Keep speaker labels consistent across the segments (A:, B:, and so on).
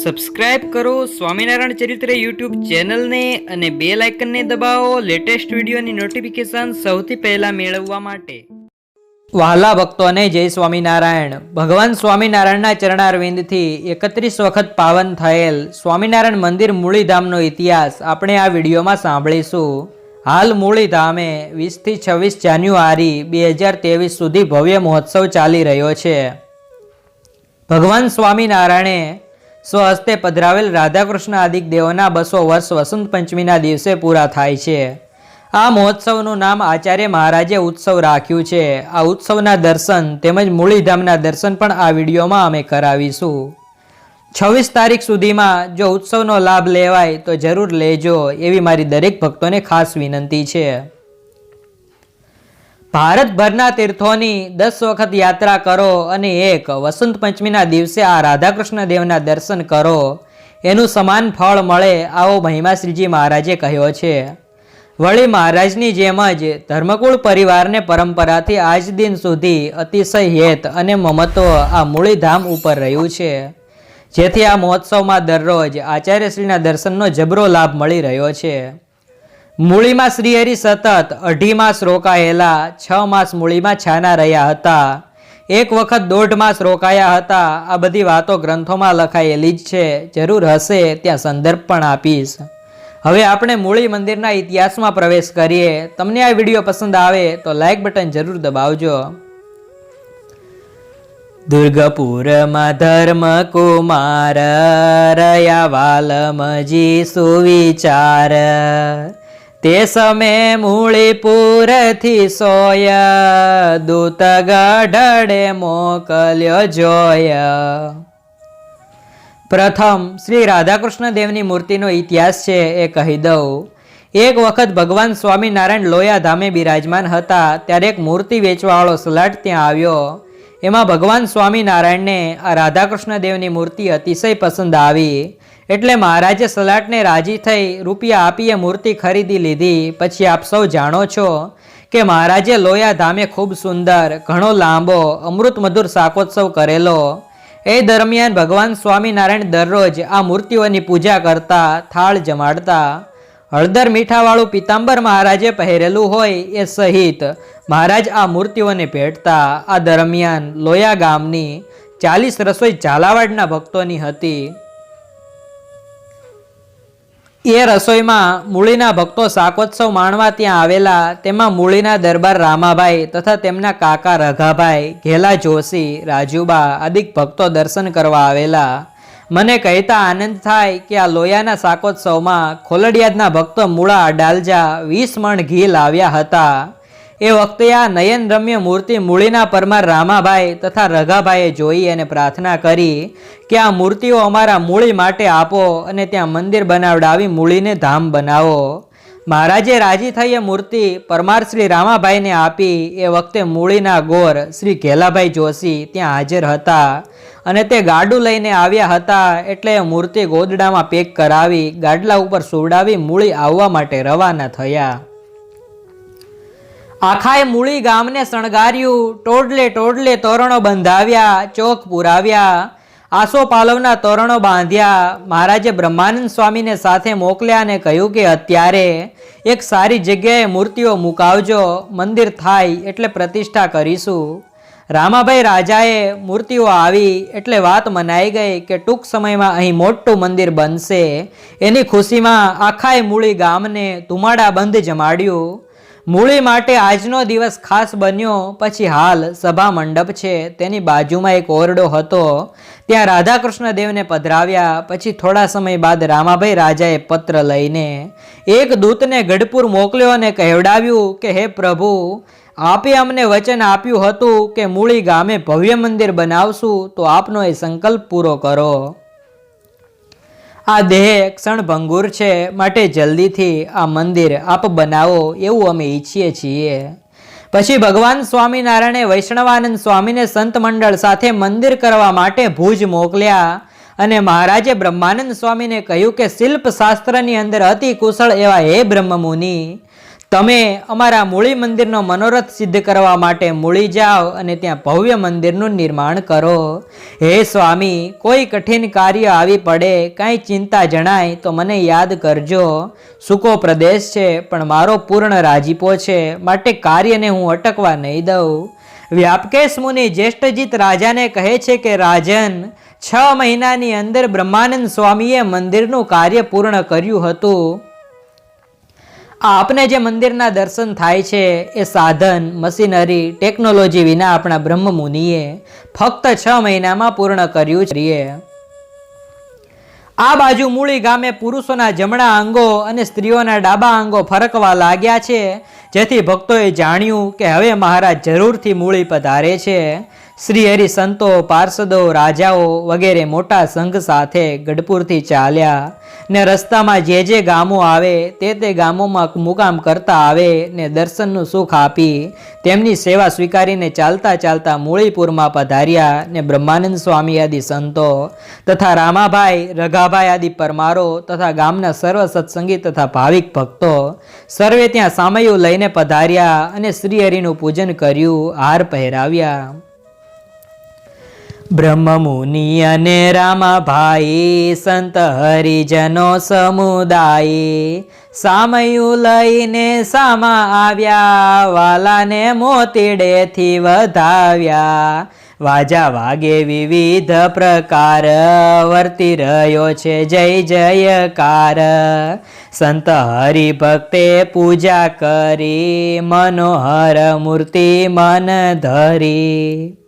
A: Subscribe કરો સ્વામિનારાયણ ચરિત્ર YouTube ચેનલને અને બે લાઇકનને દબાવો લેટેસ્ટ વિડીયોની નોટિફિકેશન સૌથી પહેલા મેળવવા માટે. વહાલા ભક્તોને જય સ્વામિનારાયણ. ભગવાન સ્વામિનારાયણના ચરણારવિંદથી એકત્રીસ વખત પાવન થયેલ સ્વામિનારાયણ મંદિર મૂળીધામનો ઇતિહાસ આપણે આ વિડીયોમાં સાંભળીશું. હાલ મૂળીધામે વીસથી છવ્વીસ જાન્યુઆરી બે હજાર ત્રેવીસ સુધી ભવ્ય મહોત્સવ ચાલી રહ્યો છે. ભગવાન સ્વામિનારાયણે સ્વહસ્તે પધરાવેલ રાધાકૃષ્ણ આદિક દેવોના બસો વર્ષ વસંત પંચમીના દિવસે પૂરા થાય છે. આ મહોત્સવનું નામ આચાર્ય મહારાજે ઉત્સવ રાખ્યું છે. આ ઉત્સવના દર્શન તેમજ મૂળીધામના દર્શન પણ આ વિડીયોમાં અમે કરાવીશું. છવ્વીસ તારીખ સુધીમાં જો ઉત્સવનો લાભ લેવાય તો જરૂર લેજો એવી મારી દરેક ભક્તોને ખાસ વિનંતી છે. ભારતભરના તીર્થોની દસ વખત યાત્રા કરો અને એક વસંત પંચમીના દિવસે આ રાધાકૃષ્ણ દેવના દર્શન કરો. એનું સમાન ફળ મળે આવો મહિમા શ્રીજી મહારાજે કહ્યો છે. વળી મહારાજની જેમ જ ધર્મકુળ પરિવારને પરંપરાથી આજ દિન સુધી અતિશય હેત અને મમત્વ આ મૂળીધામ ઉપર રહ્યું છે. જેથી આ મહોત્સવમાં દરરોજ આચાર્યશ્રીના દર્શનનો જબરો લાભ મળી રહ્યો છે. મૂળીમાં શ્રીહરિ સતત અઢી માસ રોકાયેલા છ માસ મૂળીમાં છાના રહ્યા હતા. એક વખત દોઢ માસ રોકાયા હતા. આ બધી વાતો ગ્રંથોમાં લખાયેલી જ છે. જરૂર હશે ત્યાં સંદર્ભ પણ આપીશ. હવે આપણે મૂળી મંદિરના ઇતિહાસમાં પ્રવેશ કરીએ. તમને આ વીડિયો પસંદ આવે તો લાઇક બટન જરૂર દબાવજો. દુર્ગપુરમાં ધર્મ કુમાર, રયા વાલમજી સુવિચાર. તે સમે મૂળીપુરથી સોય દૂત ગઢડે મોકલ્યો જોય. પ્રથમ શ્રી રાધાકૃષ્ણ દેવની મૂર્તિનો ઇતિહાસ છે એ કહી દઉં. એક વખત ભગવાન સ્વામિનારાયણ લોયા ધામે બિરાજમાન હતા, ત્યારે એક મૂર્તિ વેચવાવાળો સલાટ ત્યાં આવ્યો. એમાં ભગવાન સ્વામિનારાયણને આ રાધાકૃષ્ણ દેવની મૂર્તિ અતિશય પસંદ આવી. એટલે મહારાજે સલાટને રાજી થઈ રૂપિયા આપીએ મૂર્તિ ખરીદી લીધી. પછી આપ સૌ જાણો છો કે મહારાજે લોયા ધામે ખૂબ સુંદર, ઘણો લાંબો, અમૃત મધુર શાકોત્સવ કરેલો. એ દરમિયાન ભગવાન સ્વામિનારાયણ દરરોજ આ મૂર્તિઓની પૂજા કરતા, થાળ જમાડતા. હળદર મીઠાવાળું પિતાંબર મહારાજે પહેરેલું હોય એ સહિત મહારાજ આ મૂર્તિઓને ભેટતા. આ દરમિયાન લોયા ગામની ચાલીસ રસોઈ ઝાલાવાડના ભક્તોની હતી. એ રસોઈમાં મૂળીના ભક્તો શાકોત્સવ માણવા ત્યાં આવેલા, તેમાં મૂળીના દરબાર રામાભાઈ તથા તેમના કાકા રઘાભાઈ, ઘેલા જોશી, રાજુબા આદિક ભક્તો દર્શન કરવા આવેલા. મને કહેતા આનંદ થાય કે આ લોયાના શાકોત્સવમાં ખોલડિયાદના ભક્તો મૂળા અડાલજા વીસ મણ ઘી લાવ્યા હતા. એ વખતે આ નયન રમ્ય મૂર્તિ મૂળીના પરમાર રામાભાઈ તથા રઘાભાઈએ જોઈ અને પ્રાર્થના કરી કે આ મૂર્તિઓ અમારા મૂળી માટે આપો અને ત્યાં મંદિર બનાવડાવી મૂળીને ધામ બનાવો. મહારાજે રાજી થઈ એ મૂર્તિ પરમાર શ્રી રામાભાઈને આપી. એ વખતે મૂળીના ગોર શ્રી ઘેલાભાઈ જોશી ત્યાં હાજર હતા અને તે ગાડું લઈને આવ્યા હતા એટલે એ મૂર્તિ ગોદડામાં પેક કરાવી ગાડલા ઉપર સુવડાવી મૂળી આવવા માટે રવાના થયા. આખાએ મૂળી ગામને શણગાર્યું, ટોડલે ટોડલે તોરણો બંધાવ્યા, ચોક પુરાવ્યા, આસો પાલવના તોરણો બાંધ્યા. મહારાજે બ્રહ્માનંદ સ્વામીને સાથે મોકલ્યા અને કહ્યું કે અત્યારે એક સારી જગ્યાએ મૂર્તિઓ મુકાવજો, મંદિર થાય એટલે પ્રતિષ્ઠા કરીશું. રામાભાઈ રાજાએ મૂર્તિઓ આવી એટલે વાત મનાઈ ગઈ કે ટૂંક સમયમાં અહીં મોટું મંદિર બનશે. એની ખુશીમાં આખાએ મૂળી ગામને ધુમાડા બંધ જમાડ્યું. મૂળી માટે આજનો દિવસ ખાસ બન્યો. પછી હાલ સભા મંડપ છે. તેની બાજુમાં એક ઓરડો હતો. ત્યાં રાધાકૃષ્ણ દેવને પધરાવ્યા. પછી થોડા સમય બાદ રામાભાઈ રાજાએ પત્ર લઈને એક દૂતને ગઢપુર મોકલ્યો અને કહેવડાવ્યું કે, હે પ્રભુ, આપે અમને વચન આપ્યું હતું કે, મૂળી ગામે ભવ્ય મંદિર બનાવશું, તો આપનો એ સંકલ્પ પૂરો કરો. આ દેહ ક્ષણભંગુર છે, માટે જલ્દીથી આ મંદિર આપ બનાવો એવું અમે ઈચ્છીએ છીએ. પછી ભગવાન સ્વામિનારાયણે વૈષ્ણવાનંદ સ્વામીને સંત મંડળ સાથે મંદિર કરવા માટે ભુજ મોકલ્યા અને મહારાજે બ્રહ્માનંદ સ્વામીને કહ્યું કે શિલ્પ શાસ્ત્રની અંદર અતિ કુશળ એવા હે બ્રહ્મમુનિ તમે અમારા મૂળી મંદિરનો મનોરથ સિદ્ધ કરવા માટે મૂળી જાઓ અને ત્યાં ભવ્ય મંદિરનું નિર્માણ કરો. હે સ્વામી, કોઈ કઠિન કાર્ય આવી પડે, કાંઈ ચિંતા જણાય તો મને યાદ કરજો. સૂકો પ્રદેશ છે, પણ મારો પૂર્ણ રાજીપો છે, માટે કાર્યને હું અટકવા નહીં દઉં. વ્યાપકેશ મુનિ જ્યેષ્ઠજીત રાજાને કહે છે કે, રાજન, છ મહિનાની અંદર બ્રહ્માનંદ સ્વામીએ મંદિરનું કાર્ય પૂર્ણ કર્યું હતું. આપને જે મંદિરના દર્શન થાય છે, એ સાધન, મશીનરી, ટેકનોલોજી વિના આપણા બ્રહ્મ મુનિએ ફક્ત છ મહિનામાં પૂર્ણ કર્યું છે. આ બાજુ મૂળી ગામે પુરુષોના જમણા અંગો અને સ્ત્રીઓના ડાબા અંગો ફરકવા લાગ્યા છે, જેથી ભક્તોએ જાણ્યું કે હવે મહારાજ જરૂરથી મૂળી પધારે છે. શ્રી હરિ સંતો, પાર્ષદો, રાજાઓ વગેરે મોટા સંઘ સાથે ગઢપુરથી ચાલ્યા ને રસ્તામાં જે જે ગામો આવે તે તે ગામોમાં મુકામ કરતા આવે ને દર્શનનું સુખ આપી તેમની સેવા સ્વીકારીને ચાલતા ચાલતા મૂળીપુરમાં પધાર્યા ને બ્રહ્માનંદ સ્વામી આદિ સંતો તથા રામાભાઈ, રઘાભાઈ આદિ પરમારો તથા ગામના સર્વ સત્સંગી તથા ભાવિક ભક્તો સર્વે ત્યાં સામયું લઈને પધાર્યા અને શ્રી હરિનું પૂજન કર્યું, હાર પહેરાવ્યા. બ્રહ્મ મુનિ અને રામાભાઈ સંત હરિજનો સમુદાય સામયું લઈને સામા આવ્યા, વાલાને મોતીડેથી વધાવ્યા. વાજા વાગે વિવિધ પ્રકાર વર્તી રહ્યો છે, જય જયકાર. સંત હરિભક્તે પૂજા કરી, મનોહર મૂર્તિ મન ધરી.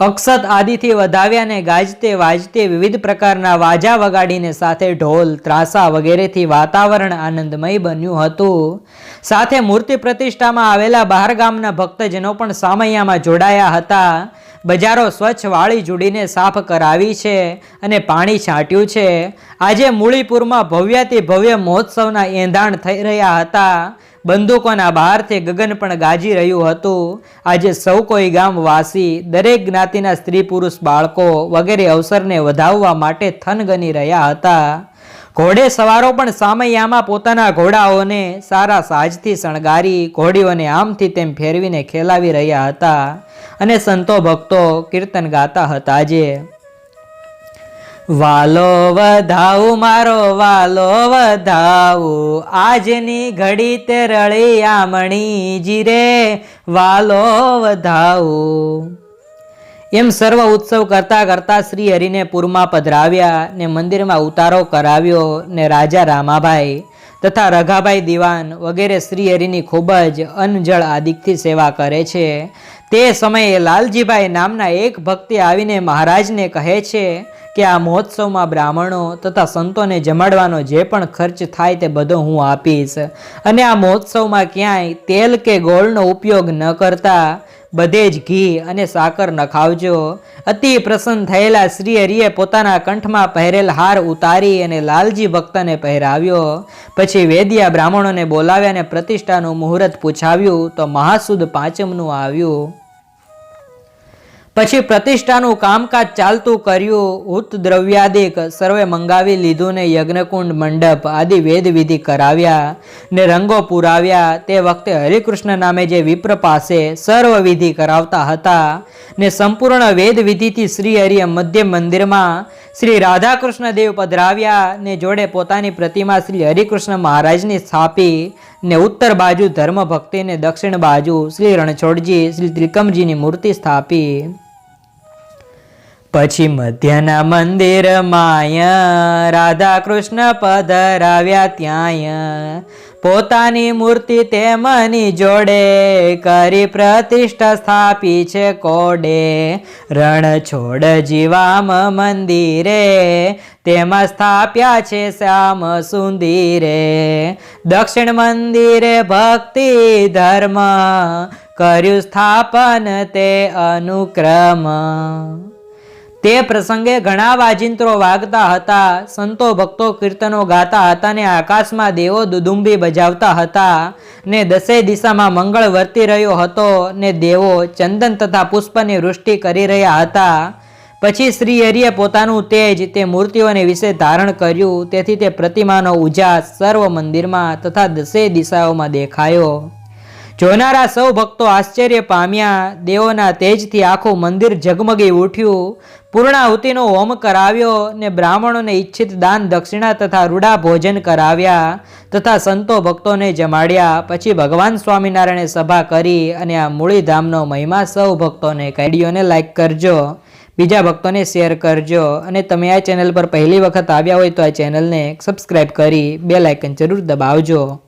A: અક્ષત આદિથી વધાવ્યાને ગાજતે વાજતે વિવિધ પ્રકારના વાજા વગાડીને સાથે ઢોલ, ત્રાસા વગેરેથી વાતાવરણ આનંદમય બન્યું હતું. સાથે મૂર્તિ પ્રતિષ્ઠામાં આવેલા બહાર ગામના ભક્તજનો પણ સામૈયામાં જોડાયા હતા. બજારો સ્વચ્છ વાળી જોડીને સાફ કરાવી છે અને પાણી છાંટ્યું છે. આજે મૂળીપુરમાં ભવ્યાતિ ભવ્ય મહોત્સવના એંધાણ થઈ રહ્યા હતા. બંદૂકોના બહારથી ગગન પણ ગાજી રહ્યું હતું. આજે સૌ કોઈ ગામવાસી, દરેક જ્ઞાતિના સ્ત્રી પુરુષ, બાળકો વગેરે અવસરને વધાવવા માટે થનગની રહ્યા હતા. ઘોડે સવારો પણ સામૈયામાં પોતાના ઘોડાઓને સારા સાજથી શણગારી, ઘોડીઓને આમથી તેમ ફેરવીને ખેલાવી રહ્યા હતા અને સંતો ભક્તો કીર્તન ગાતા હતા જે વાલો વધાવું મારો વાલો વધાવું આજની ઘડી તે રળિયામણી જીરે. વાલો વધાવું એમ સર્વ ઉત્સવ કરતા કરતા શ્રી હરિને પૂરમાં પધરાવ્યા ને મંદિરમાં ઉતારો કરાવ્યો ને રાજા રામાભાઈ તથા રઘાભાઈ દિવાન વગેરે શ્રી હરિની ખૂબ જ અનજળ આદિકથી સેવા કરે છે. તે સમયે લાલજીભાઈ નામના એક ભક્તિ આવીને મહારાજને કહે છે કે આ મહોત્સવમાં બ્રાહ્મણો તથા સંતોને જમાડવાનો જે પણ ખર્ચ થાય તે બધો હું આપીશ. અને આ મહોત્સવમાં ક્યાંય તેલ કે ગોળનો ઉપયોગ ન કરતા બધે જ ઘી અને સાકર નખાવજો. અતિ પ્રસન્ન થયેલા શ્રી હરિએ પોતાના કંઠમાં પહેરેલ હાર ઉતારી અને લાલજી ભક્તને પહેરાવ્યો. પછી વેદિયા બ્રાહ્મણોને બોલાવ્યા અને પ્રતિષ્ઠાનું મુહૂર્ત પૂછાવ્યું તો મહાસુદ પાંચમનું આવ્યું. પછી પ્રતિષ્ઠાનું કામકાજ ચાલતું કર્યું. ઉત દ્રવ્યાદિક સર્વે મંગાવી લીધું ને યજ્ઞકુંડ મંડપ આદિ વેદ વિધિ કરાવ્યા ને રંગો પુરાવ્યા. તે વખતે હરિકૃષ્ણ નામે જે વિપ્ર પાસે સર્વ વિધિ કરાવતા હતા ને સંપૂર્ણ વેદ વિધિથી શ્રી હરિએ મધ્ય મંદિરમાં શ્રી રાધાકૃષ્ણ દેવ પધરાવ્યા ને જોડે પોતાની પ્રતિમા શ્રી હરિકૃષ્ણ મહારાજની સ્થાપી ને ઉત્તર બાજુ ધર્મ ભક્તિ ને દક્ષિણ બાજુ શ્રી રણછોડજી, શ્રી ત્રિકમજીની મૂર્તિ સ્થાપી. પછી મધ્યના મંદિર માય રાધા કૃષ્ણ પધરાવ્યા ત્યાંય. પોતાની મૂર્તિ તેમની જોડે કરી પ્રતિષ્ઠા સ્થાપી છે કોડે. રણ છોડ જીવામ મંદિરે, તેમાં સ્થાપ્યા છે શ્યામ સુંદીરે. દક્ષિણ મંદિરે ભક્તિ ધર્મ, કર્યું સ્થાપન તે અનુક્રમ. તે પ્રસંગે ઘણા વાજિંત્રો વાગતા હતા. સંતો ભક્તો કીર્તનો ગાતા હતા ને આકાશમાં દેવો દુદુંબી બજાવતા હતા ને દસે દિશામાં મંગળ વર્તી રહ્યો હતો ને દેવો ચંદન તથા પુષ્પની વૃષ્ટિ કરી રહ્યા હતા. પછી શ્રી હરિએ પોતાનું તેજ તે મૂર્તિઓને વિશે ધારણ કર્યું. તેથી તે પ્રતિમાનો ઉજાસ સર્વ મંદિરમાં તથા દસે દિશાઓમાં દેખાયો. જોનારા સૌ ભક્તો આશ્ચર્ય પામ્યા. દેવોના તેજથી આખું મંદિર ઝગમગી ઉઠ્યું. પૂર્ણાહુતિનો હોમ કરાવ્યો ને બ્રાહ્મણોને ઈચ્છિત દાન દક્ષિણા તથા રૂડા ભોજન કરાવ્યા તથા સંતો ભક્તોને જમાડ્યા. પછી ભગવાન સ્વામિનારાયણે સભા કરી અને આ મૂળીધામનો મહિમા સૌ ભક્તોને કાઢીઓને લાઈક કરજો. બીજા ભક્તોને શેર કરજો. અને તમે આ ચેનલ પર પહેલી વખત આવ્યા હોય તો આ ચેનલને સબસ્ક્રાઈબ કરી બે લાઇકન જરૂર દબાવજો.